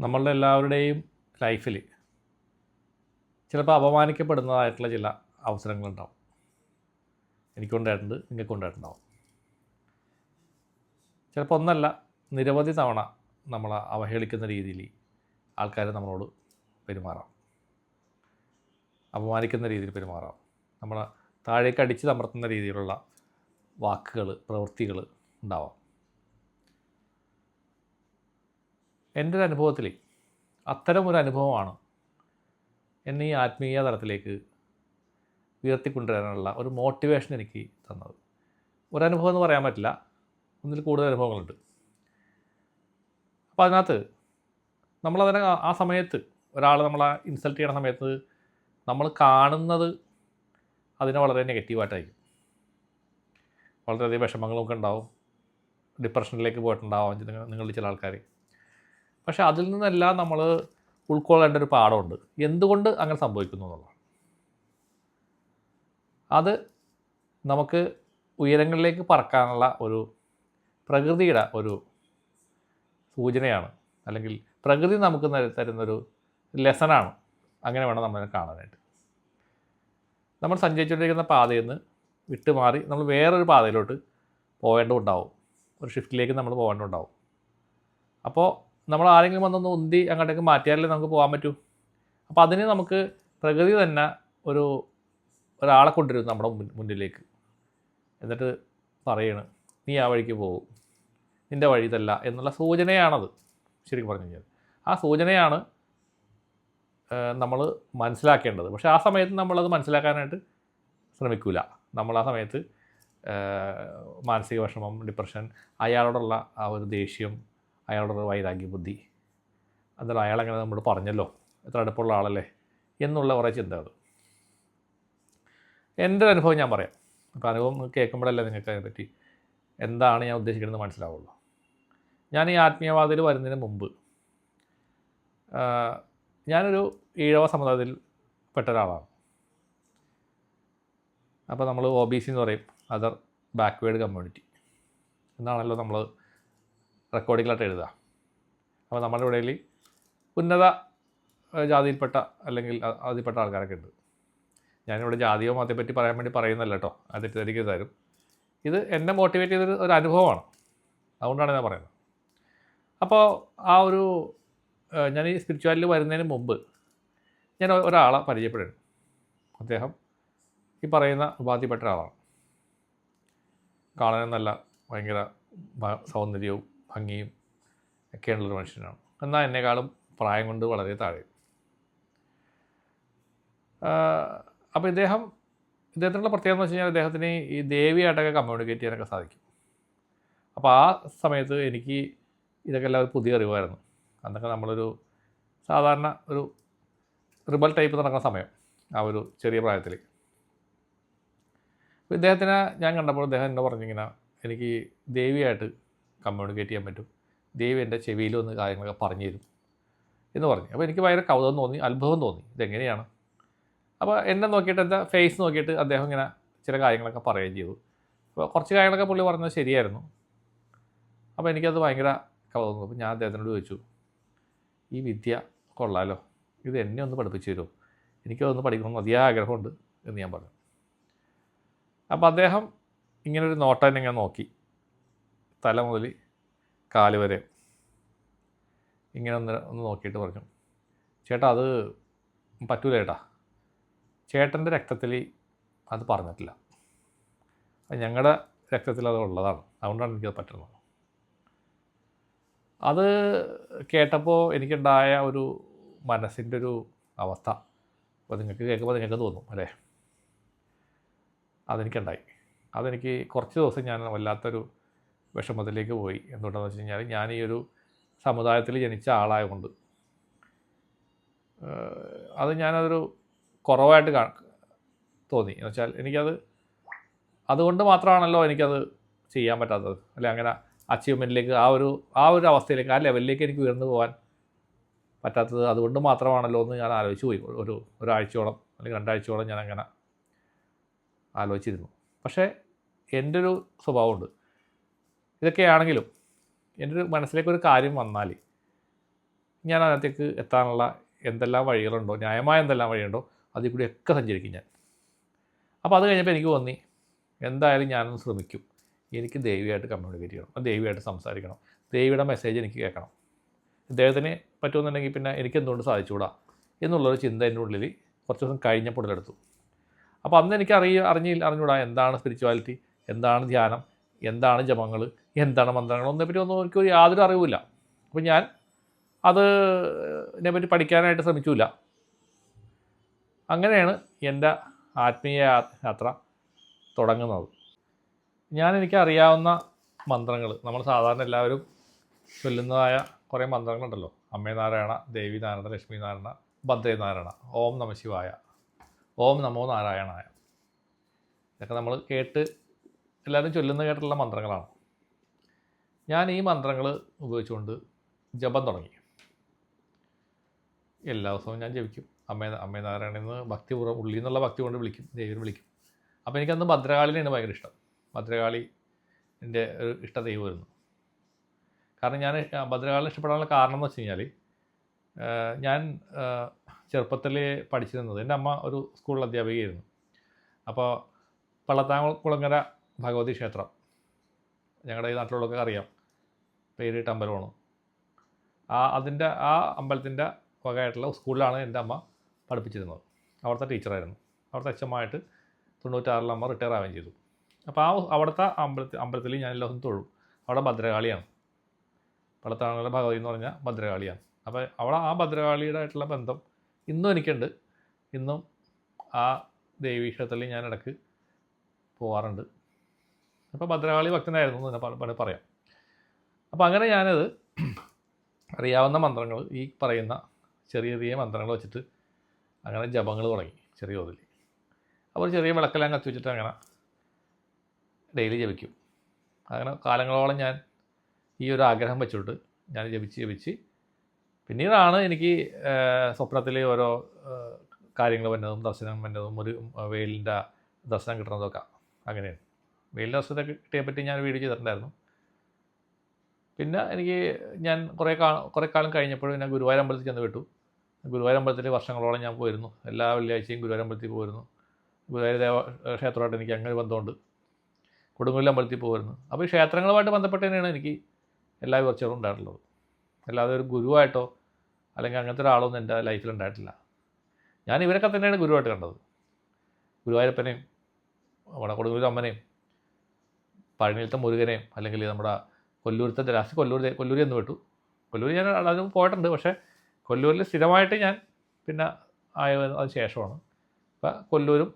നമ്മളുടെ എല്ലാവരുടെയും ലൈഫിൽ ചിലപ്പോൾ അപമാനിക്കപ്പെടുന്നതായിട്ടുള്ള ചില അവസരങ്ങളുണ്ടാവും. എനിക്കുണ്ടായിട്ടുണ്ട് നിങ്ങൾക്ക് ഉണ്ടായിട്ടുണ്ടാവും ചിലപ്പോൾ ഒന്നല്ല നിരവധി തവണ നമ്മൾ അവഹേളിക്കുന്ന രീതിയിൽ ആൾക്കാർ നമ്മളോട് പെരുമാറാം. അപമാനിക്കുന്ന രീതിയിൽ പെരുമാറാം. നമ്മളെ താഴേക്ക് അടിച്ച് തമർത്തുന്ന രീതിയിലുള്ള വാക്കുകൾ പ്രവൃത്തികൾ ഉണ്ടാവാം. എന്റെ ഒരു അനുഭവത്തിൽ അത്തരം ഒരു അനുഭവമാണ് എന്നെ ഈ ആത്മീയ തലത്തിലേക്ക് ഉയർത്തിക്കൊണ്ടുവരാനുള്ള ഒരു മോട്ടിവേഷൻ എനിക്ക് തന്നത്. ഒരനുഭവം എന്ന് പറയാൻ പറ്റില്ല. ഒന്നിൽ കൂടുതൽ അനുഭവങ്ങളുണ്ട്. അപ്പോൾ അതിനകത്ത് നമ്മളതിനെ ആ- സമയത്ത് ഒരാൾ നമ്മളെ ഇൻസൾട്ട് ചെയ്യണ സമയത്ത് നമ്മൾ കാണുന്നത് അതിനെ വളരെ നെഗറ്റീവായിട്ടായിരിക്കും വളരെയധികം വിഷമങ്ങളൊക്കെ ഉണ്ടാവും. ഡിപ്രഷനിലേക്ക് പോയിട്ടുണ്ടാവും. നിങ്ങൾ- ചില ആൾക്കാർ പക്ഷെ അതിൽ നിന്നെല്ലാം നമ്മൾ ഉൾക്കൊള്ളേണ്ട ഒരു പാഠമുണ്ട്. എന്തുകൊണ്ട് അങ്ങനെ സംഭവിക്കുന്നു എന്നുള്ളത്? അത് നമുക്ക് ഉയരങ്ങളിലേക്ക് പറക്കാനുള്ള ഒരു പ്രകൃതിയുടെ ഒരു സൂചനയാണ്. അല്ലെങ്കിൽ പ്രകൃതി നമുക്ക് നര- തരുന്നൊരു ലെസനാണ് അങ്ങനെ വേണം നമ്മളെ കാണാനായിട്ട്. നമ്മൾ സഞ്ചരിച്ചുകൊണ്ടിരിക്കുന്ന പാതയിൽ നിന്ന് വിട്ടുമാറി നമ്മൾ വേറൊരു പാതയിലോട്ട് പോകേണ്ടതുണ്ടാവും. ഒരു ഷിഫ്റ്റിലേക്ക് നമ്മൾ പോകേണ്ടതുണ്ടാവും. അപ്പോൾ നമ്മൾ ആരെങ്കിലും വന്നൊന്ന് ഉന്തി അങ്ങോട്ടേക്ക് മാറ്റിയാലേ നമുക്ക് പോകാൻ പറ്റൂ? അപ്പോൾ അതിന് നമുക്ക് പ്രകൃതി തന്നെ ഒരു ഒരാളെ കൊണ്ടുവരും നമ്മുടെ മുന്നിലേക്ക്. എന്നിട്ട് പറയണ് നീ ആ വഴിക്ക് പോകും നിന്റെ വഴി ഇതല്ല എന്നുള്ള സൂചനയാണത്. ശരിക്കും പറഞ്ഞു കഴിഞ്ഞാൽ. ആ സൂചനയാണ് നമ്മൾ മനസ്സിലാക്കേണ്ടത്. പക്ഷേ ആ സമയത്ത് നമ്മളത് മനസ്സിലാക്കാനായിട്ട് ശ്രമിക്കില്ല നമ്മൾ ആ സമയത്ത് മാനസിക വിഷമം ഡിപ്രഷൻ അയാളോടുള്ള ആ ഒരു ദേഷ്യം അയാളോടുള്ള വൈരാഗ്യ ബുദ്ധി. എന്നാലും അയാളങ്ങനെ നമ്മൾ പറഞ്ഞല്ലോ എത്ര അടുപ്പുള്ള ആളല്ലേ? എന്നുള്ള കുറേ ചിന്തകൾ എന്റെ ഒരു അനുഭവം ഞാൻ പറയാം. അപ്പോൾ അനുഭവം കേൾക്കുമ്പോഴല്ലേ നിങ്ങൾക്ക് അതിനെ പറ്റി എന്താണ് ഞാൻ ഉദ്ദേശിക്കുന്നത് മനസ്സിലാവുള്ളൂ. ഞാൻ ഈ ആത്മീയവാദത്തിൽ വരുന്നതിന് മുമ്പ് ഞാനൊരു ഈഴവ സമുദായത്തിൽ പെട്ട ഒരാളാണ്. അപ്പോൾ നമ്മൾ ഒ ബി സി എന്ന് പറയും അതർ ബാക്ക്വേഡ് കമ്മ്യൂണിറ്റി. എന്നാണല്ലോ നമ്മൾ റെക്കോർഡിങ്ങിലായിട്ട് എഴുതുക. അപ്പോൾ നമ്മുടെ ഇടയിൽ ഉന്നത ജാതിയിൽപ്പെട്ട അല്ലെങ്കിൽ അതിൽപ്പെട്ട ആൾക്കാരൊക്കെ ഉണ്ട്. ഞാനിവിടെ ജാതിയോ മതത്തെ പറ്റി പറയാൻ വേണ്ടി പറയുന്നല്ല കേട്ടോ. അത് തെറ്റിദ്ധരിക്കരുത് തരും ഇത് എന്നെ മോട്ടിവേറ്റ് ചെയ്തൊരു ഒരു അനുഭവമാണ്. അതുകൊണ്ടാണ് ഞാൻ പറയുന്നത്. അപ്പോൾ ആ ഒരു ഞാൻ ഈ സ്പിരിച്വാലിറ്റി വരുന്നതിന് മുമ്പ് ഞാൻ ഒരാളെ പരിചയപ്പെടുന്നു അദ്ദേഹം ഈ പറയുന്ന ഉപാധിപ്പെട്ട ഒരാളാണ്. കാണാനും നല്ല ഭയങ്കര സൗന്ദര്യവും ഭംഗിയും ഒക്കെയുള്ളൊരു മനുഷ്യനാണ്. എന്നാൽ എന്നെക്കാളും പ്രായം കൊണ്ട് വളരെ താഴെ. അപ്പോൾ ഇദ്ദേഹം ഇദ്ദേഹത്തിനുള്ള പ്രത്യേകത എന്ന് വെച്ച് കഴിഞ്ഞാൽ അദ്ദേഹത്തിന് ഈ ദേവിയായിട്ടൊക്കെ കമ്മ്യൂണിക്കേറ്റ് ചെയ്യാനൊക്കെ സാധിക്കും. അപ്പോൾ ആ സമയത്ത് എനിക്ക് ഇതൊക്കെ എല്ലാം ഒരു പുതിയ അറിവായിരുന്നു. അന്നൊക്കെ നമ്മളൊരു സാധാരണ ഒരു റിബൽ ടൈപ്പ് നടക്കുന്ന സമയം ആ ഒരു ചെറിയ പ്രായത്തിൽ. അപ്പോൾ ഇദ്ദേഹത്തിനെ ഞാൻ കണ്ടപ്പോൾ ഇദ്ദേഹം എന്നെ പറഞ്ഞിങ്ങനെ എനിക്ക് ദേവിയായിട്ട് കമ്മ്യൂണിക്കേറ്റ് ചെയ്യാൻ പറ്റും. ദൈവം എന്റെ ചെവിയിൽ വന്ന് കാര്യങ്ങളൊക്കെ പറഞ്ഞു തരും എന്ന് പറഞ്ഞു. അപ്പോൾ എനിക്ക് ഭയങ്കര കൗതുകം തോന്നി അത്ഭുതം തോന്നി. ഇതെങ്ങനെയാണ്? അപ്പോൾ എന്നെ നോക്കിയിട്ട് എന്റെ ഫേസ് നോക്കിയിട്ട് അദ്ദേഹം ഇങ്ങനെ ചില കാര്യങ്ങളൊക്കെ പറയുകയും ചെയ്തു. അപ്പോൾ കുറച്ച് കാര്യങ്ങളൊക്കെ പുള്ളി പറഞ്ഞത് ശരിയായിരുന്നു. അപ്പോൾ എനിക്കത് ഭയങ്കര കൗതുകം അപ്പോൾ ഞാൻ അദ്ദേഹത്തിനോട് ചോദിച്ചു ഈ വിദ്യ കൊള്ളാലോ? ഇത് എന്നെ ഒന്ന് പഠിപ്പിച്ചു തരുമോ? എനിക്കതൊന്ന് പഠിക്കണമെന്ന് അതിയായ ആഗ്രഹമുണ്ട് എന്ന് ഞാൻ പറഞ്ഞു. അപ്പോൾ അദ്ദേഹം ഇങ്ങനൊരു നോട്ടം എന്നെ ഇങ്ങനെ നോക്കി. തല മുതൽ കാൽ വരെ. ഇങ്ങനെ ഒന്ന് ഒന്ന് നോക്കിയിട്ട് പറഞ്ഞു. ചേട്ടാ അത് പറ്റൂല ചേട്ടാ. ചേട്ടന്റെ രക്തത്തിൽ അത് പറഞ്ഞിട്ടില്ല. അത് ഞങ്ങളുടെ രക്തത്തിൽ അത് ഉള്ളതാണ്. അതുകൊണ്ടാണ് എനിക്കത് പറ്റുന്നത്. അത് കേട്ടപ്പോൾ എനിക്കുണ്ടായ ഒരു മനസ്സിന്റെ ഒരു അവസ്ഥ. അപ്പോൾ നിങ്ങൾക്ക് കേൾക്കുമ്പോൾ നിങ്ങൾക്ക് തോന്നും അല്ലേ? അതെനിക്കുണ്ടായി. അതെനിക്ക് കുറച്ച് ദിവസം ഞാൻ വല്ലാത്തൊരു വിഷമത്തിലേക്ക് പോയി എന്തുകൊണ്ടാണെന്ന് വെച്ച് കഴിഞ്ഞാൽ ഞാൻ ഈ ഒരു സമുദായത്തിൽ ജനിച്ച ആളായതുകൊണ്ട്. അത് ഞാനതൊരു കുറവായിട്ട് കാ തോന്നി. എന്ന് വെച്ചാൽ എനിക്കത് അതുകൊണ്ട് മാത്രമാണല്ലോ എനിക്കത് ചെയ്യാൻ പറ്റാത്തത്. അല്ലെ അങ്ങനെ അച്ചീവ്മെന്റിലേക്ക് ആ ഒരു ആ ഒരു അവസ്ഥയിലേക്ക് ആ ലെവലിലേക്ക് എനിക്ക് ഉയർന്നു പോകാൻ പറ്റാത്തത് അതുകൊണ്ട് മാത്രമാണല്ലോ എന്ന് ഞാൻ ആലോചിച്ച് പോയി. ഒരു ഒരാഴ്ചയോളം അല്ലെങ്കിൽ രണ്ടാഴ്ചയോളം ഞാൻ അങ്ങനെ ആലോചിച്ചിരുന്നു. പക്ഷേ എന്റെ ഒരു സ്വഭാവമുണ്ട്. ഇതൊക്കെയാണെങ്കിലും എന്റെ ഒരു മനസ്സിലേക്ക് ഒരു കാര്യം വന്നാൽ ഞാൻ അതിനകത്തേക്ക് എത്താനുള്ള എന്തെല്ലാം വഴികളുണ്ടോ ന്യായമായ എന്തെല്ലാം വഴിയുണ്ടോ അതിൽ ഒക്കെ സഞ്ചരിക്കും ഞാൻ. അപ്പോൾ അത് കഴിഞ്ഞപ്പോൾ എനിക്ക് തോന്നി എന്തായാലും ഞാനൊന്ന് ശ്രമിക്കും. എനിക്ക് ദേവിയായിട്ട് കമ്മ്യൂണിക്കേറ്റ് ചെയ്യണം. ദേവിയായിട്ട് സംസാരിക്കണം. ദേവിയുടെ മെസ്സേജ് എനിക്ക് കേൾക്കണം. ഇദ്ദേഹത്തിന് പറ്റുമെന്നുണ്ടെങ്കിൽ പിന്നെ എനിക്ക് എന്തുകൊണ്ട് സാധിച്ചുകൂടാ എന്നുള്ളൊരു ചിന്ത എന്റെ ഉള്ളിൽ കുറച്ച് ദിവസം കഴിഞ്ഞപ്പോൾ എടുത്തു. അപ്പോൾ അന്ന് എനിക്ക് അറിയ അറിഞ്ഞില്ല അറിഞ്ഞുകൂടാ എന്താണ് സ്പിരിച്വാലിറ്റി എന്താണ് ധ്യാനം എന്താണ് ജപങ്ങൾ എന്താണ് മന്ത്രങ്ങൾ ഒന്നിനെപ്പറ്റി ഒന്നും എനിക്ക് യാതൊരു അറിവില്ല അപ്പോൾ ഞാൻ അത് ഇതിനെപ്പറ്റി പഠിക്കാനായിട്ട് ശ്രമിച്ചില്ല അങ്ങനെയാണ് എന്റെ ആത്മീയ യാത്ര തുടങ്ങുന്നത്. ഞാൻ എനിക്ക് അറിയാവുന്ന മന്ത്രങ്ങൾ നമ്മൾ സാധാരണ എല്ലാവരും ചൊല്ലുന്നതായ കുറേ മന്ത്രങ്ങളുണ്ടല്ലോ. അമ്മേ നാരായണ ദേവി നാരായണ ലക്ഷ്മി നാരായണ ഭദ്രേ നാരായണ ഓം നമ ശിവായ ഓം നമോ നാരായണായ. ഇതൊക്കെ നമ്മൾ കേട്ട് എല്ലാവരും ചൊല്ലുന്ന കേട്ടുള്ള മന്ത്രങ്ങളാണ്. ഞാൻ ഈ മന്ത്രങ്ങൾ ഉപയോഗിച്ചുകൊണ്ട് ജപം തുടങ്ങി. എല്ലാ ദിവസവും ഞാൻ ജപിക്കും. അമ്മേ അമ്മേ നാരായണ എന്ന് ഭക്തിപൂർവം ഉള്ളിൽ നിന്നുള്ള ഭക്തി കൊണ്ട് വിളിക്കും ദൈവം വിളിക്കും. അപ്പോൾ എനിക്കന്ന് ഭദ്രകാളിനെയാണ് ഭയങ്കര ഇഷ്ടം. ഭദ്രകാളി എന്റെ ഒരു ഇഷ്ട ദൈവമായിരുന്നു. കാരണം ഞാൻ ഭദ്രകാളിനെ ഇഷ്ടപ്പെടാനുള്ള കാരണം എന്ന് വെച്ച് കഴിഞ്ഞാൽ ഞാൻ ചെറുപ്പത്തിൽ പഠിച്ചിരുന്നത് എന്റെ അമ്മ ഒരു സ്കൂളിൽ അധ്യാപികയായിരുന്നു. അപ്പോൾ പള്ളത്താങ്കുളങ്ങര ഭഗവതി ക്ഷേത്രം ഞങ്ങളുടെ ഈ നാട്ടിലുള്ളതൊക്കെ അറിയാം. പേരിട്ട് അമ്പലമാണ് ആ അതിന്റെ ആ അമ്പലത്തിന്റെ വകയായിട്ടുള്ള സ്കൂളിലാണ് എന്റെ അമ്മ പഠിപ്പിച്ചിരുന്നത്. അവിടുത്തെ ടീച്ചറായിരുന്നു. അവിടുത്തെ അച്ഛമ്മമായിട്ട് തൊണ്ണൂറ്റാറിൽ അമ്മ റിട്ടയർ ആവുകയും ചെയ്തു. അപ്പോൾ ആ അവിടുത്തെ അമ്പലത്തിൽ അമ്പലത്തിൽ ഞാൻ എല്ലാ ദിവസം തൊഴും. അവിടെ ഭദ്രകാളിയാണ്. പള്ളത്താങ്കുള ഭഗവതി എന്ന് പറഞ്ഞാൽ ഭദ്രകാളിയാണ്. അപ്പോൾ അവിടെ ആ ഭദ്രകാളിയുടെ ആയിട്ടുള്ള ബന്ധം ഇന്നും എനിക്കുണ്ട്. ഇന്നും ആ ദേവീക്ഷേത്രത്തിൽ ഞാൻ ഇടയ്ക്ക് പോവാറുണ്ട്. അപ്പോൾ ഭദ്രകാളി ഭക്തനായിരുന്നു എന്ന് പറയാം. അപ്പോൾ അങ്ങനെ ഞാനത് അറിയാവുന്ന മന്ത്രങ്ങൾ ഈ പറയുന്ന ചെറിയ ചെറിയ മന്ത്രങ്ങൾ വെച്ചിട്ട് അങ്ങനെ ജപങ്ങൾ തുടങ്ങി ചെറിയ തോതിൽ. അപ്പോൾ ചെറിയ വിളക്കെല്ലാം കത്തി വെച്ചിട്ട് അങ്ങനെ ഡെയിലി ജപിക്കും. അങ്ങനെ കാലങ്ങളോളം ഞാൻ ഈ ഒരു ആഗ്രഹം വെച്ചിട്ട് ഞാൻ ജപിച്ച് ജപിച്ച് പിന്നീടാണ് എനിക്ക് സ്വപ്നത്തിൽ ഓരോ കാര്യങ്ങൾ വന്നതും ദർശനം വന്നതും ഒരു വെയിലിന്റെ ദർശനം കിട്ടുന്നതൊക്കെ അങ്ങനെയാണ്. വെയിലിന്റെ അവസ്ഥ കിട്ടിയെ പറ്റി ഞാൻ വീഡിയോ ചെയ്തിട്ടുണ്ടായിരുന്നു. പിന്നെ എനിക്ക് ഞാൻ കുറേ കാ കുറേ കാലം കഴിഞ്ഞപ്പോൾ ഞാൻ ഗുരുവായൂർ അമ്പലത്തിൽ ചെന്ന് വിട്ടു. ഗുരുവായൂർ അമ്പലത്തിൽ വർഷങ്ങളോളം ഞാൻ പോയിരുന്നു. എല്ലാ വെള്ളിയാഴ്ചയും ഗുരുവായൂർ അമ്പലത്തിൽ പോയിരുന്നു. ഗുരുവായൂർ ദേവ ക്ഷേത്രമായിട്ട് എനിക്ക് അങ്ങനെ ബന്ധമുണ്ട്. കൊടുങ്ങല്ലൂർ അമ്പലത്തിൽ പോയിരുന്നു. അപ്പോൾ ഈ ക്ഷേത്രങ്ങളുമായിട്ട് ബന്ധപ്പെട്ട് തന്നെയാണ് എനിക്ക് എല്ലാ വിവർച്ചകളും ഉണ്ടായിട്ടുള്ളത്. അല്ലാതെ ഒരു ഗുരുവായിട്ടോ അല്ലെങ്കിൽ അങ്ങനത്തെ ഒരാളൊന്നും എന്റെ ലൈഫിൽ ഉണ്ടായിട്ടില്ല. ഞാൻ ഇവരൊക്കെ തന്നെയാണ് ഗുരുവായിട്ട് കണ്ടത്. ഗുരുവായൂരപ്പനെയും നമ്മുടെ കൊടുങ്ങല്ലൂർ അമ്മനെയും പഴനിയിലത്തെ മുരുകനെയും അല്ലെങ്കിൽ നമ്മുടെ കൊല്ലൂരത്തെ ലാസ്റ്റ് കൊല്ലൂർ കൊല്ലൂരി എന്ന് വിട്ടു കൊല്ലൂർ ഞാൻ അതിന് പോയിട്ടുണ്ട്. പക്ഷേ കൊല്ലൂരിൽ സ്ഥിരമായിട്ട് ഞാൻ പിന്നെ ആയ അതിന് ശേഷമാണ്. അപ്പം കൊല്ലൂരും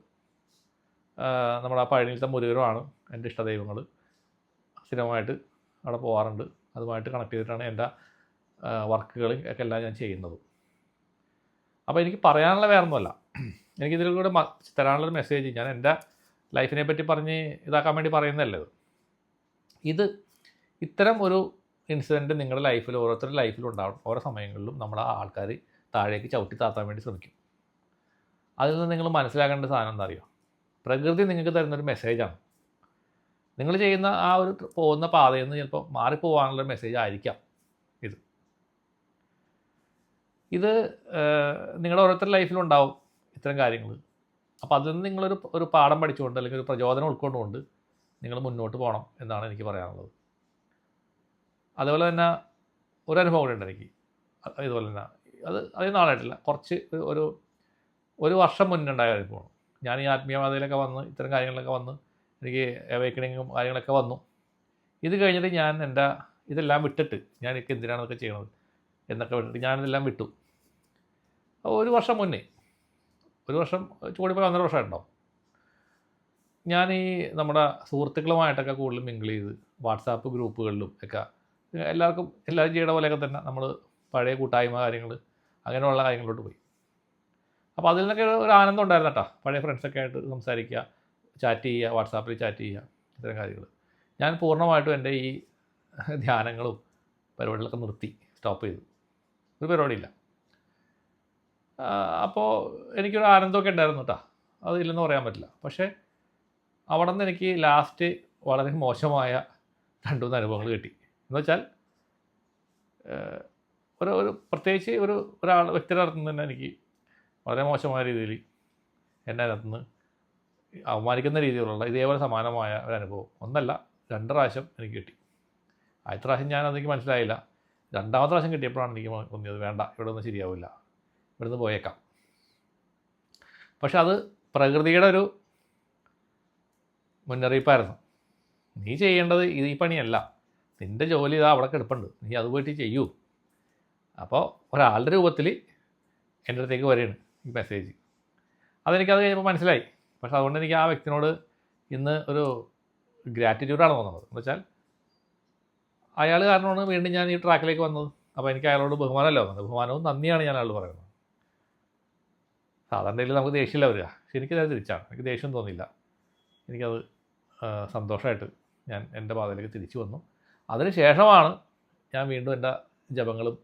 നമ്മുടെ ആ പഴനിയിലത്തെ മുരുകനുമാണ് എന്റെ ഇഷ്ടദൈവങ്ങൾ. സ്ഥിരമായിട്ട് അവിടെ പോകാറുണ്ട് അതുമായിട്ട് കണക്ട് ചെയ്തിട്ടാണ് എന്റെ വർക്കുകൾ ഒക്കെ എല്ലാം ഞാൻ ചെയ്യുന്നത്. അപ്പോൾ എനിക്ക് പറയാനുള്ള വേറൊന്നുമല്ല. എനിക്കിതിൽ കൂടെ തരാനുള്ളൊരു മെസ്സേജ് ഞാൻ എന്റെ ലൈഫിനെ പറ്റി പറഞ്ഞ് ഇതാക്കാൻ വേണ്ടി പറയുന്നതല്ല ഇത് ഇത് ഇത്തരം ഒരു ഇൻസിഡന്റ് നിങ്ങളുടെ ലൈഫിൽ ഓരോരുത്തരുടെ ലൈഫിലും ഉണ്ടാവും. ഓരോ സമയങ്ങളിലും നമ്മൾ ആ ആൾക്കാർ താഴേക്ക് ചവിട്ടി താത്താൻ വേണ്ടി ശ്രമിക്കും. അതിൽ നിന്ന് നിങ്ങൾ മനസ്സിലാക്കേണ്ട സാധനം എന്താ അറിയോ പ്രകൃതി നിങ്ങൾക്ക് തരുന്നൊരു മെസ്സേജാണ് നിങ്ങൾ ചെയ്യുന്ന ആ ഒരു പോകുന്ന പാതയിൽ നിന്ന് ചിലപ്പോൾ മാറിപ്പോവാനുള്ള മെസ്സേജ് ആയിരിക്കാം ഇത്. ഇത് നിങ്ങളുടെ ഓരോരുത്തരുടെ ലൈഫിലുണ്ടാവും ഇത്തരം കാര്യങ്ങൾ അപ്പോൾ അതിൽ നിന്ന് നിങ്ങളൊരു ഒരു പാഠം പഠിച്ചുകൊണ്ട് അല്ലെങ്കിൽ ഒരു പ്രചോദനം ഉൾക്കൊണ്ടുകൊണ്ട് നിങ്ങൾ മുന്നോട്ട് പോകണം എന്നാണ് എനിക്ക് പറയാനുള്ളത്. അതുപോലെ തന്നെ ഒരു അനുഭവം കൂടെ ഉണ്ട് എനിക്ക്. അത് ഇതുപോലെ തന്നെ. അത് അധികം നാളായിട്ടില്ല. കുറച്ച് ഒരു- ഒരു വർഷം മുന്നുണ്ടായ അനുഭവമാണ്. ഞാൻ ഈ ആത്മീയവാദയിലൊക്കെ വന്ന് ഇത്തരം കാര്യങ്ങളൊക്കെ വന്ന് എനിക്ക് അവേക്കണിങ്ങും കാര്യങ്ങളൊക്കെ വന്നു. ഇത് കഴിഞ്ഞിട്ട് ഞാൻ എന്റെ ഇതെല്ലാം വിട്ടിട്ട് ഞാൻ എനിക്ക് എന്തിനാണ് ഇതൊക്കെ ചെയ്യണത് എന്നൊക്കെ വിട്ടിട്ട് ഞാനിതെല്ലാം വിട്ടു. ഒരു വർഷം മുന്നേ. ഒരു വർഷം ചൂടിപ്പോൾ ഒന്നര വർഷമായിട്ടുണ്ടാവും. ഞാൻ ഈ നമ്മുടെ സുഹൃത്തുക്കളുമായിട്ടൊക്കെ കൂടുതലും മിങ്കിൾ ചെയ്ത് വാട്സാപ്പ് ഗ്രൂപ്പുകളിലും ഒക്കെ എല്ലാവർക്കും എല്ലാവരും ചെയ്യണ പോലെയൊക്കെ തന്നെ നമ്മൾ പഴയ കൂട്ടായ്മ കാര്യങ്ങൾ അങ്ങനെയുള്ള കാര്യങ്ങളിലോട്ട് പോയി. അപ്പോൾ അതിൽ നിന്നൊക്കെ ഒരു- ആനന്ദം ഉണ്ടായിരുന്നു കേട്ടോ. പഴയ ഫ്രണ്ട്സൊക്കെ ആയിട്ട് സംസാരിക്കുക ചാറ്റ് ചെയ്യുക വാട്സാപ്പിൽ ചാറ്റ് ചെയ്യുക ഇത്തരം കാര്യങ്ങൾ ഞാൻ പൂർണമായിട്ടും എന്റെ ഈ ധ്യാനങ്ങളും പരിപാടികളൊക്കെ നിർത്തി സ്റ്റോപ്പ് ചെയ്തു. ഒരു പരിപാടിയില്ല. അപ്പോൾ എനിക്കൊരു ആനന്ദമൊക്കെ ഉണ്ടായിരുന്നു കേട്ടോ. അതില്ലെന്ന് പറയാൻ പറ്റില്ല. പക്ഷേ അവിടെ നിന്ന് എനിക്ക് ലാസ്റ്റ് വളരെ മോശമായ രണ്ടു മൂന്ന് അനുഭവങ്ങൾ കിട്ടി. എന്ന് വെച്ചാൽ ഒരു ഒരു പ്രത്യേകിച്ച് ഒരു ഒരാൾ വ്യക്തിയുടെ തന്നെ എനിക്ക് വളരെ മോശമായ രീതിയിൽ എന്നെ അതിനകത്തുനിന്ന് അവമാനിക്കുന്ന രീതിയിലുള്ള ഇതേപോലെ സമാനമായ ഒരു അനുഭവം. ഒന്നല്ല രണ്ട് പ്രാവശ്യം എനിക്ക് കിട്ടി. ആദ്യത്തെ പ്രാവശ്യം ഞാൻ അതെനിക്ക് മനസ്സിലായില്ല. രണ്ടാമത്തെ പ്രാവശ്യം കിട്ടിയപ്പോഴാണ് എനിക്ക് തോന്നിയത് വേണ്ട ഇവിടെ ഒന്നും ശരിയാവില്ല. ഇവിടുന്ന് പോയേക്കാം. പക്ഷെ അത് പ്രകൃതിയുടെ ഒരു മുന്നറിയിപ്പായിരുന്നു. നീ ചെയ്യേണ്ടത് ഇത് ഈ പണിയല്ല. നിന്റെ ജോലി ഇതാ അവിടെ കിടപ്പുണ്ട്. നീ അത് പോയിട്ട് ചെയ്യൂ. അപ്പോൾ ഒരാളുടെ രൂപത്തിൽ എന്റെ അടുത്തേക്ക് വരികയാണ് ഈ മെസ്സേജ്. അതെനിക്കത് കഴിഞ്ഞപ്പോൾ മനസ്സിലായി. പക്ഷെ അതുകൊണ്ട് എനിക്ക് ആ വ്യക്തിനോട് ഇന്ന് ഒരു ഗ്രാറ്റിറ്റ്യൂഡാണ് തോന്നുന്നത്. എന്ന് വെച്ചാൽ അയാൾ കാരണമാണ് വീണ്ടും ഞാൻ ഈ ട്രാക്കിലേക്ക് വന്നത്. അപ്പോൾ എനിക്ക് അയാളോട് ബഹുമാനമല്ല വന്നത്? ബഹുമാനവും നന്ദിയാണ് ഞാൻ അയാളോട് പറയുന്നത്. സാധാരണയിൽ നമുക്ക് ദേഷ്യമില്ല വരിക. പക്ഷെ എനിക്കത് തിരിച്ചാണ്. എനിക്ക് ദേഷ്യം തോന്നിയില്ല. എനിക്കത് സന്തോഷമായിട്ട് ഞാൻ എന്റെ പാതയിലേക്ക് തിരിച്ചു വന്നു. അതിന് ശേഷമാണ് ഞാൻ വീണ്ടും എന്റെ ജപങ്ങളും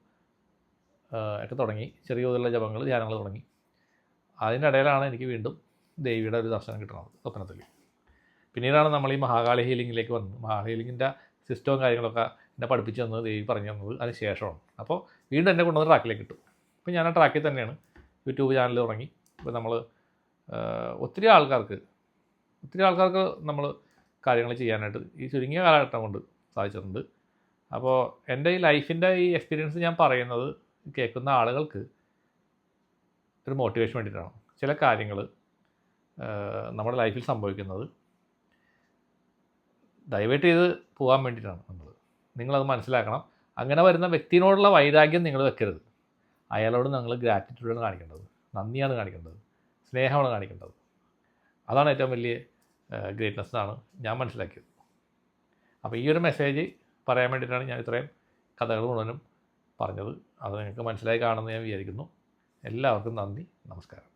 ഒക്കെ തുടങ്ങി. ചെറിയ തോതിലുള്ള ജപങ്ങൾ ധ്യാനങ്ങൾ തുടങ്ങി. അതിനിടയിലാണ് എനിക്ക് വീണ്ടും ദേവിയുടെ ഒരു ദർശനം കിട്ടുന്നത് സ്വപ്നത്തിൽ. പിന്നീടാണ് നമ്മൾ ഈ മഹാകാളി ഹീലിംഗിലേക്ക് വന്നത്. മഹാകാളി ഹീലിങ്ങിന്റെ സിസ്റ്റവും കാര്യങ്ങളൊക്കെ എന്നെ പഠിപ്പിച്ചു തന്നത് ദേവി പറഞ്ഞു തന്നത് അതിന് ശേഷമാണ്. അപ്പോൾ വീണ്ടും എന്നെ കൊണ്ടുവന്ന് ട്രാക്കിലേക്ക് കിട്ടും അപ്പോൾ ഞാൻ ആ ട്രാക്കിൽ തന്നെയാണ് യൂട്യൂബ് ചാനൽ തുടങ്ങി. ഇപ്പോൾ നമ്മൾ ഒത്തിരി ആൾക്കാർക്ക് ഒത്തിരി ആൾക്കാർക്ക് നമ്മൾ കാര്യങ്ങൾ ചെയ്യാനായിട്ട് ഈ ചുരുങ്ങിയ കാലഘട്ടം കൊണ്ട് സാധിച്ചിട്ടുണ്ട്. അപ്പോൾ എന്റെ ഈ ലൈഫിന്റെ ഈ എക്സ്പീരിയൻസ് ഞാൻ പറയുന്നത് കേൾക്കുന്ന ആളുകൾക്ക് ഒരു മോട്ടിവേഷൻ വേണ്ടിയിട്ടാണ്. ചില കാര്യങ്ങൾ നമ്മുടെ ലൈഫിൽ സംഭവിക്കുന്നത് ദയവായിട്ട് ചെയ്ത് പോകാൻ വേണ്ടിയിട്ടാണ് നമ്മൾ നിങ്ങളത് മനസ്സിലാക്കണം. അങ്ങനെ വരുന്ന വ്യക്തിനോടുള്ള വൈരാഗ്യം നിങ്ങൾ വെക്കരുത്. അയാളോട് നിങ്ങൾ ഗ്രാറ്റിറ്റ്യൂഡാണ് കാണിക്കേണ്ടത്. നന്ദിയാണ് കാണിക്കേണ്ടത്. സ്നേഹമാണ് കാണിക്കേണ്ടത്. അതാണ് ഏറ്റവും വലിയ ഗ്രേറ്റ്നെസ് എന്നാണ് ഞാൻ മനസ്സിലാക്കിയത് അപ്പോൾ ഈ ഒരു മെസ്സേജ് പറയാൻ വേണ്ടിയിട്ടാണ് ഞാൻ ഇത്രയും കഥകൾ മുഴുവനും പറഞ്ഞത്. അത് നിങ്ങൾക്ക് മനസ്സിലായി കാണുമെന്ന് ഞാൻ വിചാരിക്കുന്നു. എല്ലാവർക്കും നന്ദി. നമസ്കാരം.